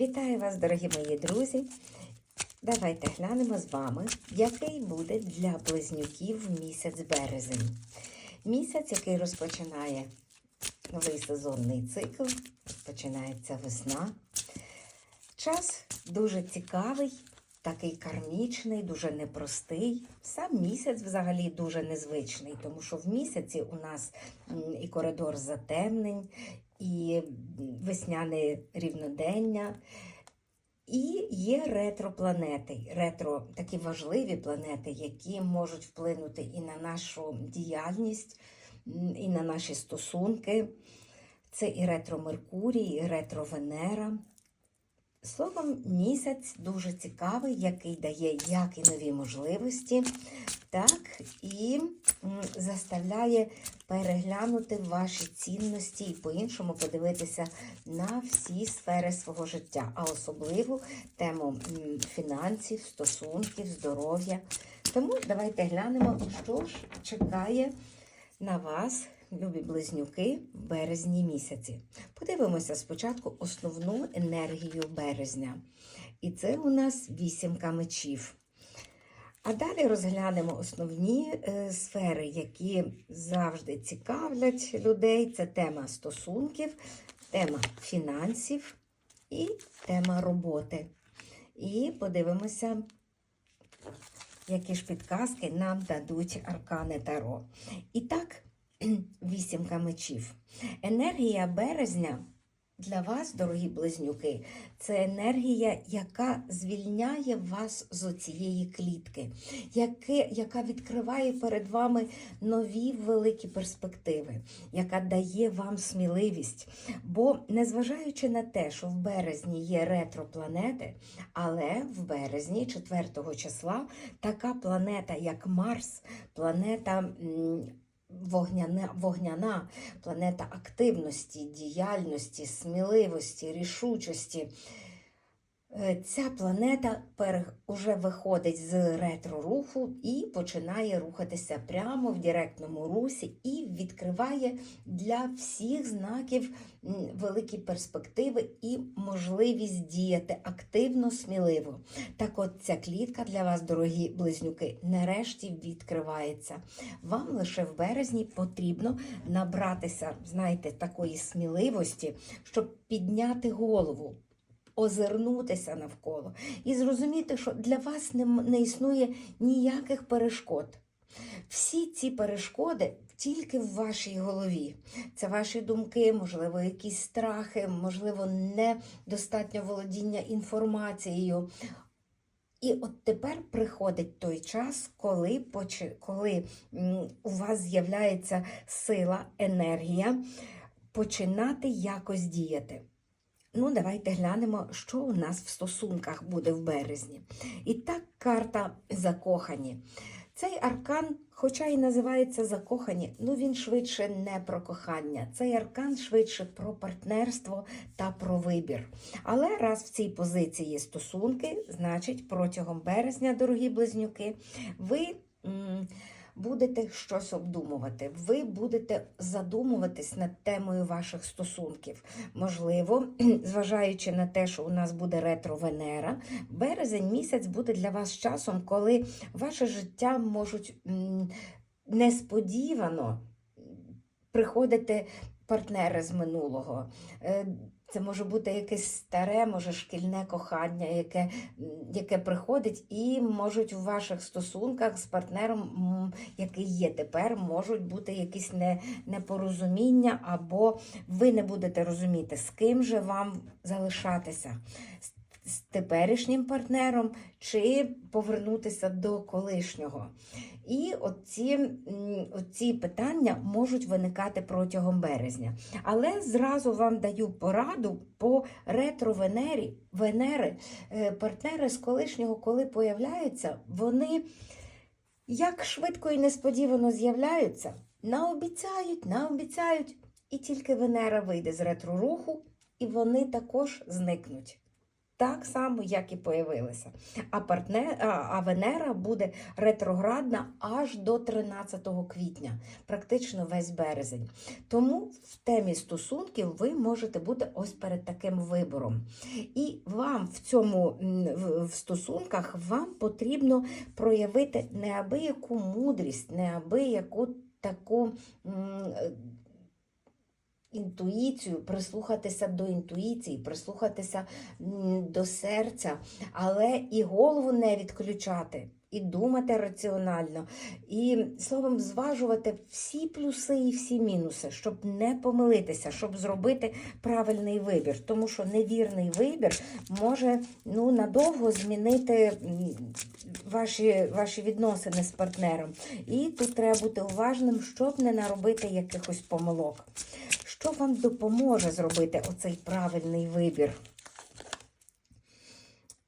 Вітаю вас, дорогі мої друзі! Давайте глянемо з вами, який буде для близнюків місяць березень. Місяць, який розпочинає новий сезонний цикл, починається весна. Час дуже цікавий, такий кармічний, дуже непростий. Сам місяць взагалі дуже незвичний, тому що в місяці у нас і коридор затемнень, і весняне рівнодення. І є ретропланети, ретро такі важливі планети, які можуть вплинути і на нашу діяльність, і на наші стосунки. Це і ретро Меркурій, і ретро Венера. Словом, місяць дуже цікавий, який дає як і нові можливості, так і заставляє переглянути ваші цінності і по-іншому подивитися на всі сфери свого життя, а особливо тему фінансів, стосунків, здоров'я. Тому давайте глянемо, що ж чекає на вас, любі близнюки, в березні місяці. Подивимося спочатку основну енергію березня. І це у нас вісімка мечів. А далі розглянемо основні е, сфери, які завжди цікавлять людей. Це тема стосунків, тема фінансів і тема роботи. І подивимося, які ж підказки нам дадуть аркани Таро. І так, вісімка мечів. Енергія березня для вас, дорогі близнюки, це енергія, яка звільняє вас з цієї клітки, яка відкриває перед вами нові великі перспективи, яка дає вам сміливість. Бо, незважаючи на те, що в березні є ретропланети, але в березні, 4 числа, така планета, як Марс, планета. Вогняна, вогняна планета активності, діяльності, сміливості, рішучості. Е, Ця планета уже виходить з ретро-руху і починає рухатися прямо в директному русі і відкриває для всіх знаків великі перспективи і можливість діяти активно, сміливо. Так от ця клітка для вас, дорогі близнюки, нарешті відкривається. Вам лише в березні потрібно набратися, знаєте, такої сміливості, щоб підняти голову озирнутися навколо і зрозуміти, що для вас не, не існує ніяких перешкод. Всі ці перешкоди тільки в вашій голові. Це ваші думки, можливо, якісь страхи, можливо, недостатньо володіння інформацією. І от тепер приходить той час, коли, коли у вас з'являється сила, енергія починати якось діяти. Ну, давайте глянемо, що у нас в стосунках буде в березні. І так, карта закохані. Цей аркан, хоча і називається закохані, ну він швидше не про кохання. Цей аркан швидше про партнерство та про вибір. Але раз в цій позиції стосунки, значить, протягом березня, дорогі близнюки, ви. м, Будете щось обдумувати, ви будете задумуватись над темою ваших стосунків. Можливо, зважаючи на те, що у нас буде ретро Венера, березень місяць буде для вас часом, коли ваше життя можуть несподівано приходити партнери з минулого. Це може бути якесь старе, може шкільне кохання, яке, яке приходить, і можуть у ваших стосунках з партнером, який є тепер, можуть бути якісь не, непорозуміння, або ви не будете розуміти, з ким же вам залишатися. З- теперішнім партнером чи повернутися до колишнього. І оці, оці питання можуть виникати протягом березня. Але зразу вам даю пораду по ретро-венері, Венери, Е, партнери з колишнього, коли появляються, вони як швидко і несподівано з'являються, наобіцяють, наобіцяють, і тільки Венера вийде з ретро-руху, і вони також зникнуть. Так само, як і появилися. А, партнер, а, Венера буде ретроградна аж до 13 квітня, практично весь березень. Тому в темі стосунків ви можете бути ось перед таким вибором. І вам в цьому в стосунках вам потрібно проявити неабияку мудрість, неабияку таку. Інтуїцію, прислухатися до інтуїції, прислухатися до серця, але і голову не відключати, і думати раціонально, і словом, зважувати всі плюси і всі мінуси, щоб не помилитися, щоб зробити правильний вибір. Тому що невірний вибір може ну, надовго змінити ваші, ваші відносини з партнером. І тут треба бути уважним, щоб не наробити якихось помилок. Що вам допоможе зробити оцей правильний вибір?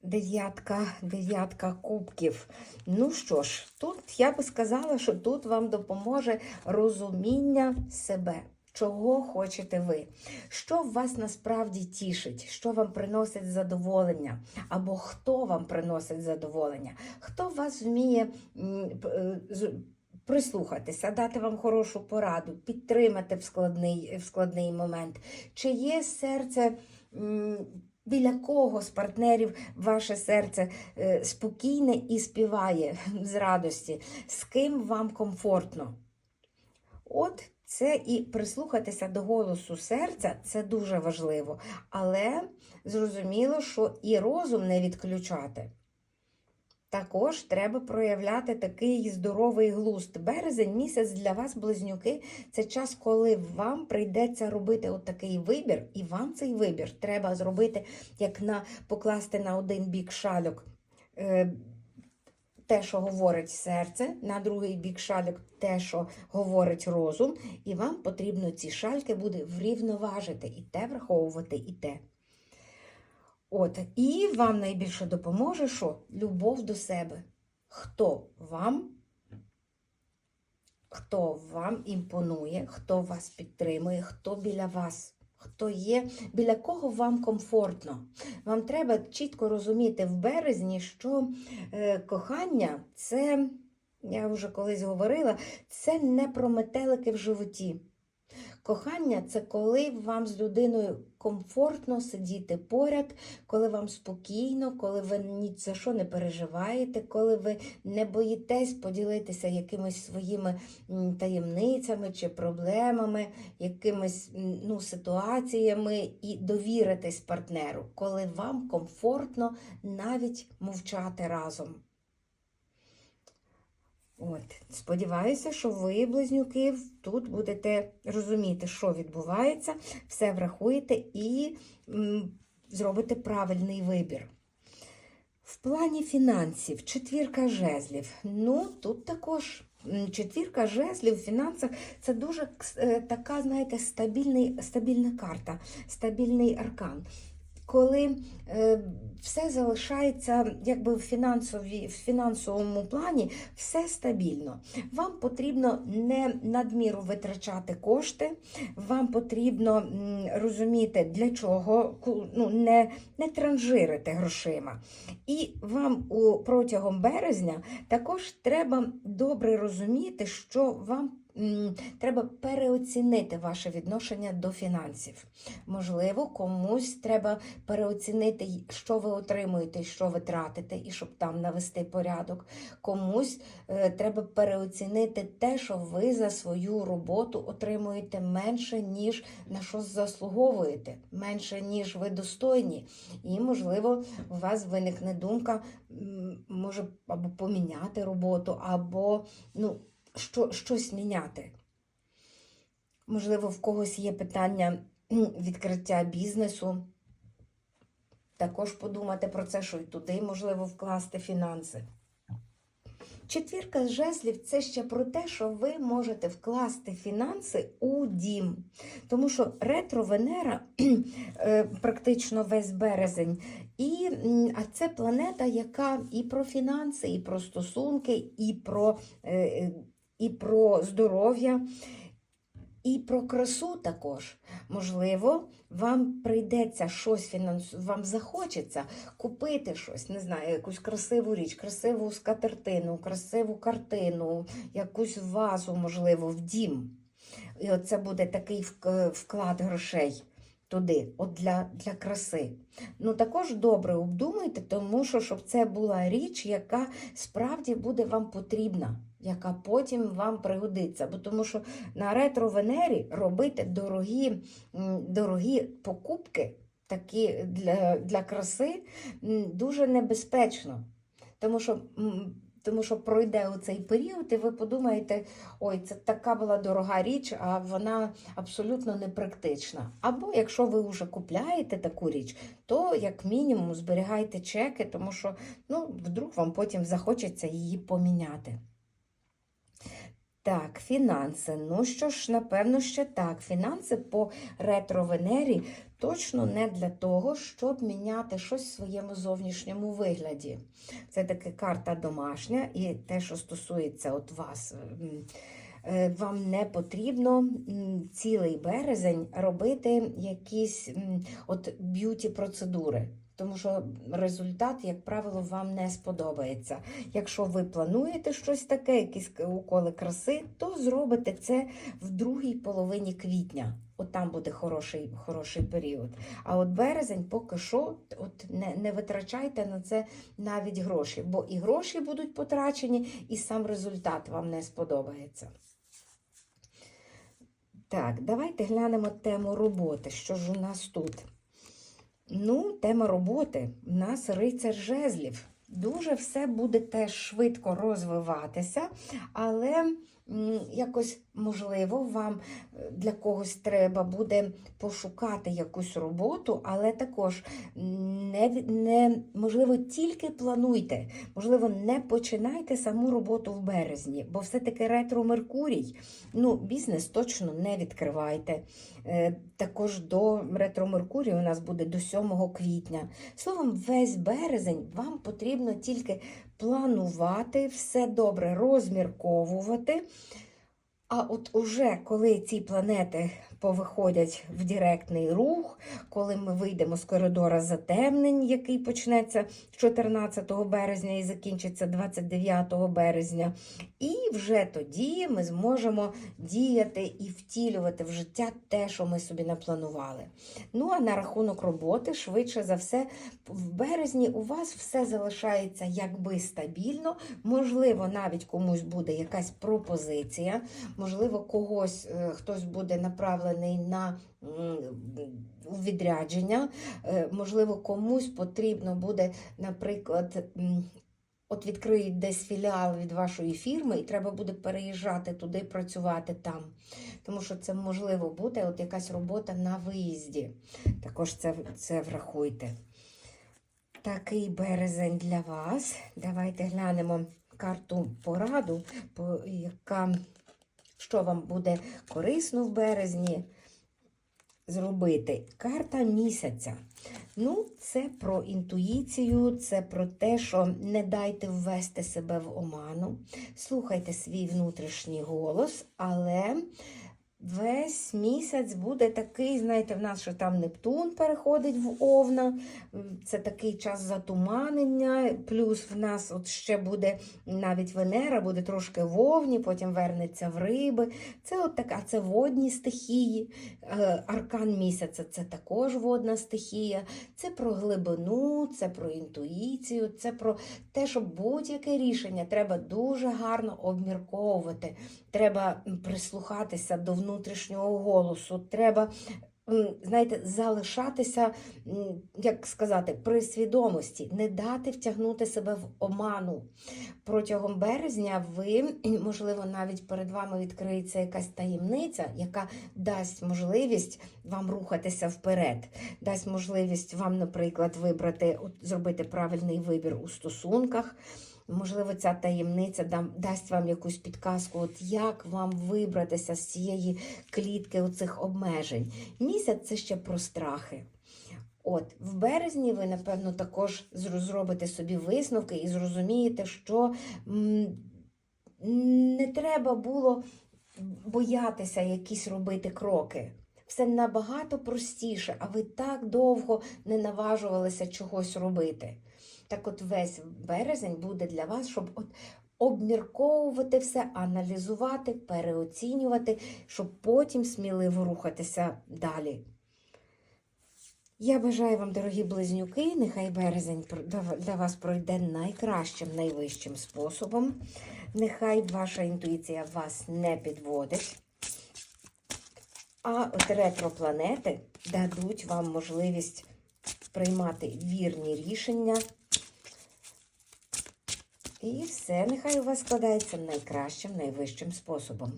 Дев'ятка, дев'ятка кубків. Ну що ж, тут я би сказала, що тут вам допоможе розуміння себе. Чого хочете ви? Що вас насправді тішить, що вам приносить задоволення, або хто вам приносить задоволення, хто вас вміє е, прислухатися, дати вам хорошу пораду, підтримати в складний, в складний момент. Чи є серце, біля кого з партнерів ваше серце е, спокійне і співає з радості, з ким вам комфортно? От це і прислухатися до голосу серця це дуже важливо. Але зрозуміло, що і розум не відключати. Також треба проявляти такий здоровий глузд. Березень місяць для вас, близнюки, це час, коли вам прийдеться робити от такий вибір, і вам цей вибір треба зробити, як на покласти на один бік шальок. Е, те, що говорить серце, на другий бік шальок те, що говорить розум, і вам потрібно ці шальки буде врівноважити і те враховувати, і те. От, і вам найбільше допоможе, що любов до себе. Хто вам, хто вам імпонує, хто вас підтримує, хто біля вас, хто є, біля кого вам комфортно. Вам треба чітко розуміти в березні, що е, кохання це, я вже колись говорила, це не про метелики в животі. Кохання це коли вам з людиною комфортно сидіти поряд, коли вам спокійно, коли ви ні за що не переживаєте, коли ви не боїтесь поділитися якимись своїми таємницями чи проблемами, якимись ну, ситуаціями і довіритись партнеру, коли вам комфортно навіть мовчати разом. От, сподіваюся, що ви, близнюки, тут будете розуміти, що відбувається, все врахуєте і м, зробите правильний вибір. В плані фінансів, четвірка жезлів. Ну, тут також четвірка жезлів в фінансах це дуже е, така, знаєте, стабільний, стабільна карта, стабільний аркан. Коли е, все залишається якби в, фінансовій, в фінансовому плані, все стабільно. Вам потрібно не надміру витрачати кошти, вам потрібно розуміти, для чого ну, не, не транжирити грошима. І вам у, протягом березня також треба добре розуміти, що вам треба переоцінити ваше відношення до фінансів. Можливо, комусь треба переоцінити, що ви отримуєте що ви тратите, і щоб там навести порядок. Комусь е, треба переоцінити те, що ви за свою роботу отримуєте менше, ніж на що заслуговуєте, менше, ніж ви достойні. І, можливо, у вас виникне думка, може, або поміняти роботу, або ну, що, щось міняти. Можливо, в когось є питання відкриття бізнесу. Також подумати про це, що і туди можливо вкласти фінанси. Четвірка з жезлів це ще про те, що ви можете вкласти фінанси у дім. Тому що ретро-Венера е, практично весь березень. І, а це планета, яка і про фінанси, і про стосунки, і про, е, е, і про здоров'я. І про красу також. Можливо, вам прийдеться щось фінансувати, вам захочеться купити щось, не знаю, якусь красиву річ, красиву скатертину, красиву картину, якусь вазу, можливо, в дім. І оце буде такий вклад грошей туди, от для, для краси. Ну також добре обдумайте, тому що щоб це була річ, яка справді буде вам потрібна, яка потім вам пригодиться. Бо тому що на ретро-венері робити дорогі, дорогі покупки такі для, для краси дуже небезпечно. Тому що, тому що пройде оцей період, і ви подумаєте, ой, це така була дорога річ, а вона абсолютно непрактична. Або якщо ви вже купляєте таку річ, то як мінімум зберігайте чеки, тому що ну, вдруг вам потім захочеться її поміняти. Так, фінанси. Ну що ж, напевно, ще так. Фінанси по ретро-венері точно не для того, щоб міняти щось в своєму зовнішньому вигляді. Це таки карта домашня, і те, що стосується от вас. е, Вам не потрібно цілий березень робити якісь от б'юті-процедури, тому що результат, як правило, вам не сподобається. Якщо ви плануєте щось таке, якісь уколи краси, то зробите це в другій половині квітня. От там буде хороший, хороший період. А от березень поки що от не, не витрачайте на це навіть гроші, бо і гроші будуть потрачені, і сам результат вам не сподобається. Так, давайте глянемо тему роботи. Що ж у нас тут? Ну, тема роботи. У нас рицар жезлів. Дуже все буде теж швидко розвиватися, але якось можливо вам е, для когось треба буде пошукати якусь роботу, але також не, не можливо тільки плануйте, можливо, не починайте саму роботу в березні, бо все-таки ретро Меркурій. Ну, бізнес точно не відкривайте. Е, Також до ретро Меркурію у нас буде до 7 квітня. Словом, весь березень вам потрібно тільки планувати, все добре розмірковувати. А от уже коли ці планети повиходять в директний рух, коли ми вийдемо з коридора затемнень, який почнеться 14 березня і закінчиться 29 березня, і вже тоді ми зможемо діяти і втілювати в життя те, що ми собі напланували. Ну а на рахунок роботи, швидше за все, в березні у вас все залишається якби стабільно. Можливо, навіть комусь буде якась пропозиція, можливо, когось е, хтось буде направлений на відрядження, Е, можливо, комусь потрібно буде, наприклад. От відкриють десь філіал від вашої фірми, і треба буде переїжджати туди, працювати там. Тому що це можливо буде от якась робота на виїзді. Також це, це врахуйте. Такий березень для вас. Давайте глянемо карту пораду, яка, що вам буде корисно в березні зробити. Карта місяця. Ну, це про інтуїцію, це про те, що не дайте ввести себе в оману. Слухайте свій внутрішній голос, але весь місяць буде такий, знаєте, в нас що там Нептун переходить в Овна, це такий час затуманення, плюс в нас от ще буде навіть Венера, буде трошки в Овні, потім вернеться в риби. Це от така, це водні стихії. Е, Аркан місяця це також водна стихія. Це про глибину, це про інтуїцію, це про те, що будь-яке рішення треба дуже гарно обмірковувати. Треба прислухатися до внутрішнього голосу. Треба. Знаєте, залишатися, як сказати, при свідомості, не дати втягнути себе в оману. Протягом березня ви, можливо, навіть перед вами відкриється якась таємниця, яка дасть можливість вам рухатися вперед, дасть можливість вам, наприклад, вибрати, зробити правильний вибір у стосунках. Можливо, ця таємниця дасть вам якусь підказку, от як вам вибратися з цієї клітки оцих обмежень. Місяць це ще про страхи. От, в березні ви, напевно, також зробите собі висновки і зрозумієте, що не треба було боятися якісь робити кроки. Все набагато простіше, а ви так довго не наважувалися чогось робити. Так от весь березень буде для вас, щоб от обмірковувати все, аналізувати, переоцінювати, щоб потім сміливо рухатися далі. Я бажаю вам, дорогі близнюки, нехай березень для- вас пройде найкращим, найвищим способом. Нехай ваша інтуїція вас не підводить. А от ретропланети дадуть вам можливість приймати вірні рішення. І все нехай у вас складається найкращим, найвищим способом.